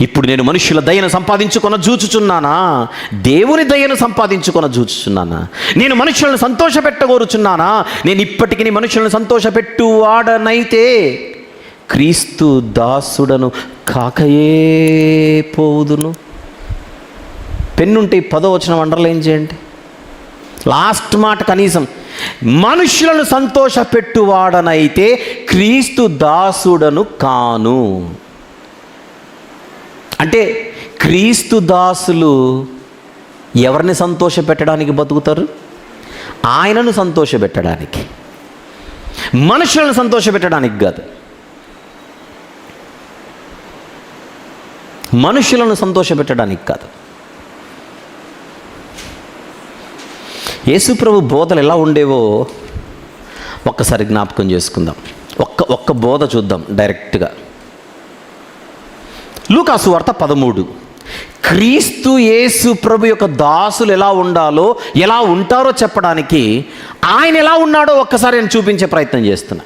ఇప్పుడు నేను మనుషుల దయను సంపాదించుకొన జూచుచున్నానా? దేవుని దయను సంపాదించుకొన జూచుచున్నానా? నేను మనుషులను సంతోషపెట్టగోరుచున్నానా? నేను ఇప్పటికీ మనుషులను సంతోషపెట్టు వాడనైతే క్రీస్తు దాసుడను కాకయే పోవుదును. పెన్నుంటే పదో వచ్చిన వండర్లు చేయండి. లాస్ట్ మాట కనీసం మనుషులను సంతోషపెట్టువాడనైతే క్రీస్తు దాసుడను కాను. అంటే క్రీస్తు దాసులు ఎవరిని సంతోషపెట్టడానికి బతుకుతారు? ఆయనను సంతోషపెట్టడానికి. మనుషులను సంతోషపెట్టడానికి కాదు. మనుషులను సంతోషపెట్టడానికి కాదు. యేసుప్రభు బోధలు ఎలా ఉండేవో ఒక్కసారి జ్ఞాపకం చేసుకుందాం. ఒక్క ఒక్క బోధ చూద్దాం డైరెక్ట్గా. లూకాసు వార్త పదమూడు. క్రీస్తు యేసు ప్రభు యొక్క దాసులు ఎలా ఉండాలో ఎలా ఉంటారో చెప్పడానికి ఆయన ఎలా ఉన్నాడో ఒక్కసారి నేను చూపించే ప్రయత్నం చేస్తున్నా.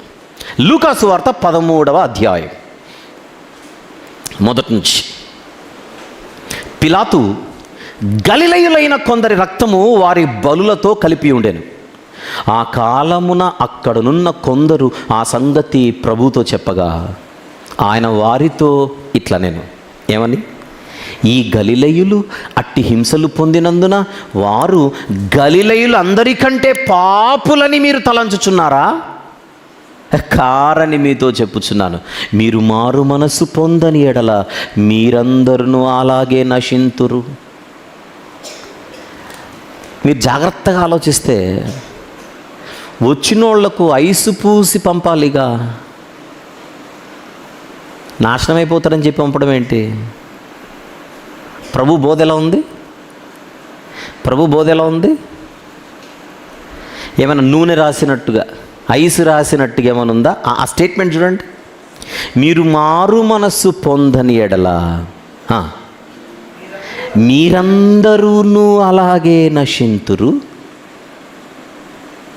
లూకాసు వార్త పదమూడవ అధ్యాయం. మొదటి నుంచి. పిలాతు గలిలయులైన కొందరి రక్తము వారి బలులతో కలిపి ఉండేను. ఆ కాలమున అక్కడనున్న కొందరు ఆ సంగతి ప్రభుతో చెప్పగా ఆయన వారితో ఇట్లా నేను. ఏమని ఈ గలిలయులు అట్టి హింసలు పొందినందున వారు గలిలయులు అందరికంటే పాపులని మీరు తలంచుచున్నారా? కారని మీతో చెప్పుచున్నాను. మీరు మారు మనసు పొందని ఎడల మీరందరూ అలాగే నశింతురు. మీరు జాగ్రత్తగా ఆలోచిస్తే వచ్చినోళ్ళకు ఐసు పూసి పంపాలిగా. నాశనం అయిపోతారని చెప్పి పంపడం ఏంటి? ప్రభు బోధ ఎలా ఉంది? ప్రభు బోధ ఎలా ఉంది? ఏమైనా నూనె రాసినట్టుగా ఐస్ రాసినట్టుగా ఏమైనా ఉందా? ఆ- స్టేట్మెంట్ చూడండి. మీరు మారు మనస్సు పొందని ఎడలా ఆ. మీరందరూను అలాగే నశింతురు.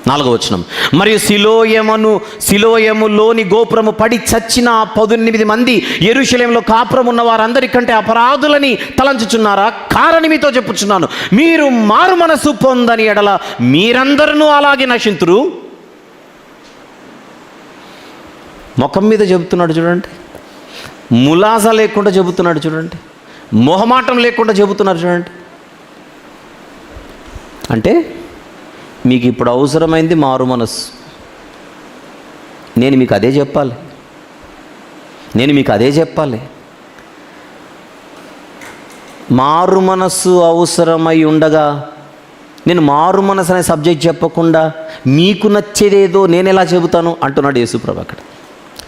నాలుగో వచనం. మరియు శిలోయమును శిలోయములోని గోపురము పడి చచ్చిన పదునెనిమిది మంది ఎరుశలంలో కాపురం ఉన్న వారందరికంటే అపరాధులని తలంచుచున్నారా? కారణమితో మీతో చెప్పుచున్నాను. మీరు మారు మనసు పొందని ఎడల మీరందరూ అలాగే నశింతురు. ముఖం మీద చెబుతున్నాడు చూడండి. ములాస లేకుండా చెబుతున్నాడు చూడండి. మొహమాటం లేకుండా చెబుతున్నారు చూడండి. అంటే మీకు ఇప్పుడు అవసరమైంది మారు మనస్సు. నేను మీకు అదే చెప్పాలి. నేను మీకు అదే చెప్పాలి. మారు మనస్సు అవసరమై ఉండగా నేను మారు మనసు అనే సబ్జెక్ట్ చెప్పకుండా మీకు నచ్చేదేదో నేను ఎలా చెబుతాను అంటున్నాడు యేసుప్రభు అక్కడ.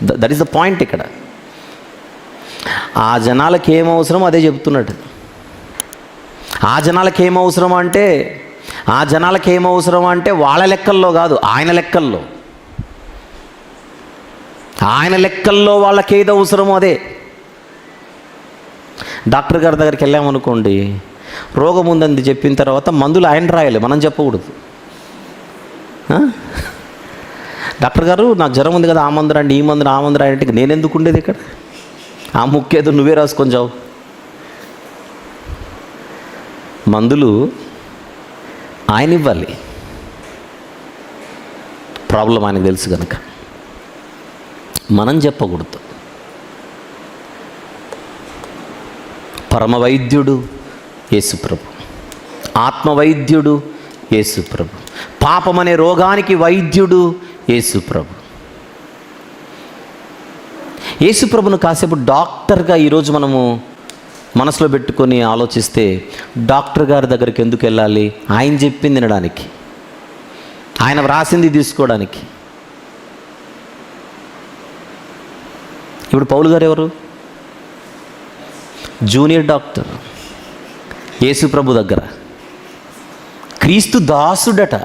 దట్ ఈస్ ద పాయింట్ ఇక్కడ. ఆ జనాలకి ఏం అవసరం అదే చెబుతున్నాడు ఆ జనాలకి ఏం అవసరం అంటే ఆ జనాలకి ఏం అంటే వాళ్ళ లెక్కల్లో కాదు ఆయన లెక్కల్లో. ఆయన లెక్కల్లో వాళ్ళకి ఏది అవసరమో అదే. డాక్టర్ గారి దగ్గరికి వెళ్ళామనుకోండి రోగం ఉందని చెప్పిన తర్వాత మందులు ఆయన రాయాలి మనం చెప్పకూడదు. డాక్టర్ గారు నాకు జ్వరం ఉంది కదా ఆ మందు రండి ఈ మందు ఆ మందు రాయంటే నేను ఎందుకు ఉండేది ఇక్కడ? ఆ ముక్కేదో నువ్వే రాసుకొని చావు మందులు ఆయన ఇవ్వాలి ప్రాబ్లం ఆయనకు తెలుసు కనుక. మనం చెప్పకూడదు. పరమవైద్యుడు యేసుప్రభు. ఆత్మవైద్యుడు యేసుప్రభు. పాపం అనే రోగానికి వైద్యుడు యేసుప్రభు. యేసుప్రభును కాసేపు డాక్టర్గా ఈరోజు మనము మనసులో పెట్టుకొని ఆలోచిస్తే డాక్టర్ గారి దగ్గరికి ఎందుకు వెళ్ళాలి? ఆయన చెప్పింది వినడానికి. ఆయన వ్రాసింది తీసుకోవడానికి. ఇప్పుడు పౌలు గారు ఎవరు? Junior doctor. యేసు ప్రభు దగ్గర. క్రీస్తు దాసుడట.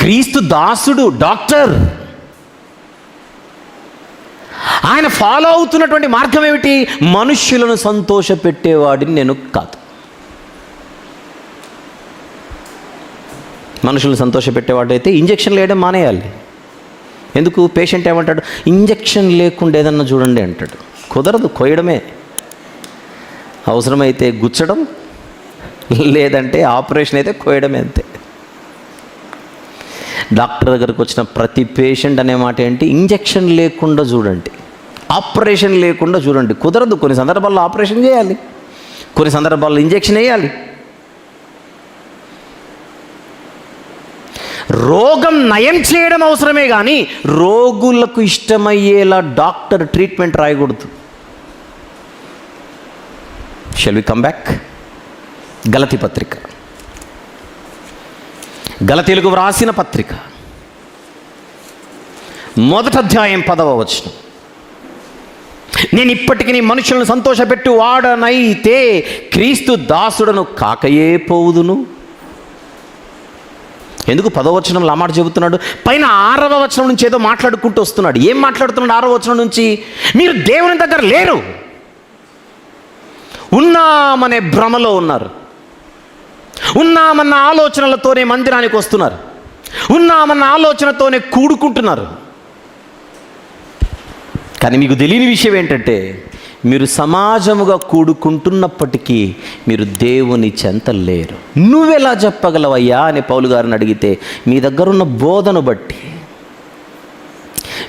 క్రీస్తు దాసుడు డాక్టర్ ఆయన ఫాలో అవుతున్నటువంటి మార్గం ఏమిటి? మనుష్యులను సంతోషపెట్టేవాడిని నేను కాదు. మనుషులను సంతోషపెట్టేవాడైతే ఇంజక్షన్లు వేయడం మానేయాలి. ఎందుకు? పేషెంట్ ఏమంటాడు? ఇంజక్షన్ లేకుండా ఏదన్నా చూడండి అంటాడు. కుదరదు కోయడమే అవసరమైతే గుచ్చడం లేదంటే ఆపరేషన్ అయితే కోయడమే అంతే. డాక్టర్ దగ్గరకు వచ్చిన ప్రతి పేషెంట్ అనే మాట ఏంటి? ఇంజెక్షన్ లేకుండా చూడండి. ఆపరేషన్ లేకుండా చూడండి. కుదరదు. కొన్ని సందర్భాల్లో ఆపరేషన్ చేయాలి. కొన్ని సందర్భాల్లో ఇంజెక్షన్ వేయాలి. రోగం నయం చేయడం అవసరమే కానీ రోగులకు ఇష్టమయ్యేలా డాక్టర్ ట్రీట్మెంట్ రాయకూడదు. షెల్ వి కమ్ బ్యాక్ గలతి పత్రిక. గలతీలకు వ్రాసిన పత్రిక. మొదట అధ్యాయం పదవ వచనం. నేను ఇప్పటికీ నీ మనుషులను సంతోషపెట్టు వాడనైతే క్రీస్తు దాసుడను కాకయే పోవుదును. ఎందుకు పదవచనంలో ఆ మాట చెబుతున్నాడు? పైన ఆరవ వచనం నుంచి ఏదో మాట్లాడుకుంటూ వస్తున్నాడు. ఏం మాట్లాడుతున్నాడు ఆరవ వచనం నుంచి? మీరు దేవుని దగ్గర లేరు. ఉన్నామనే భ్రమలో ఉన్నారు. ఉన్నామన్న ఆలోచనలతోనే మందిరానికి వస్తున్నారు. ఉన్నామన్న ఆలోచనతోనే కూడుకుంటున్నారు. కానీ మీకు తెలియని విషయం ఏంటంటే మీరు సమాజముగా కూడుకుంటున్నప్పటికీ మీరు దేవుని చెంత లేరు. నువ్వెలా చెప్పగలవయ్యా అని పౌలు గారిని అడిగితే మీ దగ్గరున్న బోధను బట్టి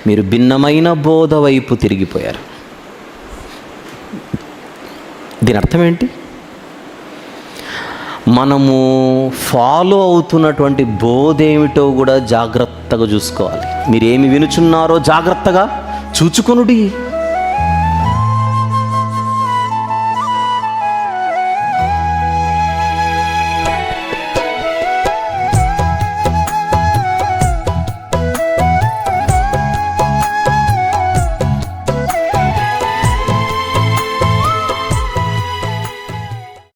మీరు భిన్నమైన బోధ వైపు తిరిగిపోయారు. దీని అర్థం ఏంటి? మనము ఫాలో అవుతున్నటువంటి బోధ ఏమిటో కూడా జాగ్రత్తగా చూసుకోవాలి. మీరు ఏమి వినుచున్నారో జాగ్రత్తగా చూచుకొనుడి.